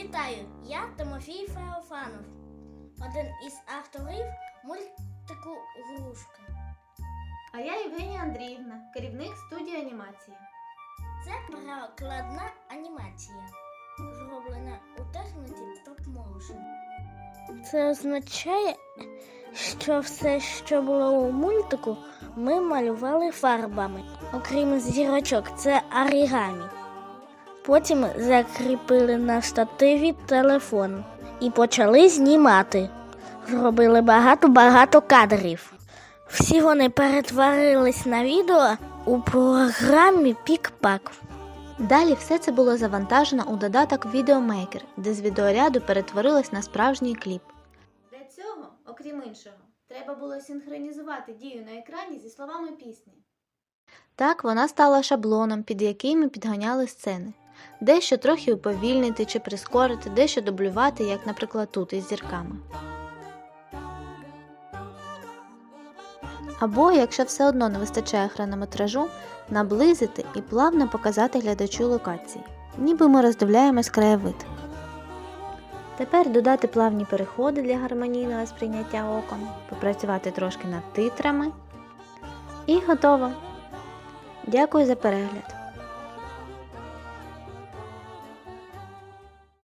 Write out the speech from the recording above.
Вітаю! Я Тимофій Феофанов, один із авторів мультику Грушка. А я Євгенія Андріївна, керівник студії анімації. Це перекладна анімація, зроблена у техніці стоп-моушен. Це означає, що все, що було у мультику, ми малювали фарбами. Окрім зірочок, це орігамі. Потім закріпили на штативі телефон і почали знімати. Зробили багато-багато кадрів. Всі вони перетворились на відео у програмі Пік-Пак. Далі все це було завантажено у додаток Videomaker, де з відеоряду перетворилось на справжній кліп. Для цього, окрім іншого, треба було синхронізувати дію на екрані зі словами пісні. Так вона стала шаблоном, під який ми підганяли сцени. Дещо трохи уповільнити чи прискорити, дещо дублювати, як, наприклад, тут із зірками. Або, якщо все одно не вистачає хронометражу, наблизити і плавно показати глядачу локації, ніби ми роздивляємось краєвид. Тепер додати плавні переходи для гармонійного сприйняття оком, попрацювати трошки над титрами. І готово! Дякую за перегляд!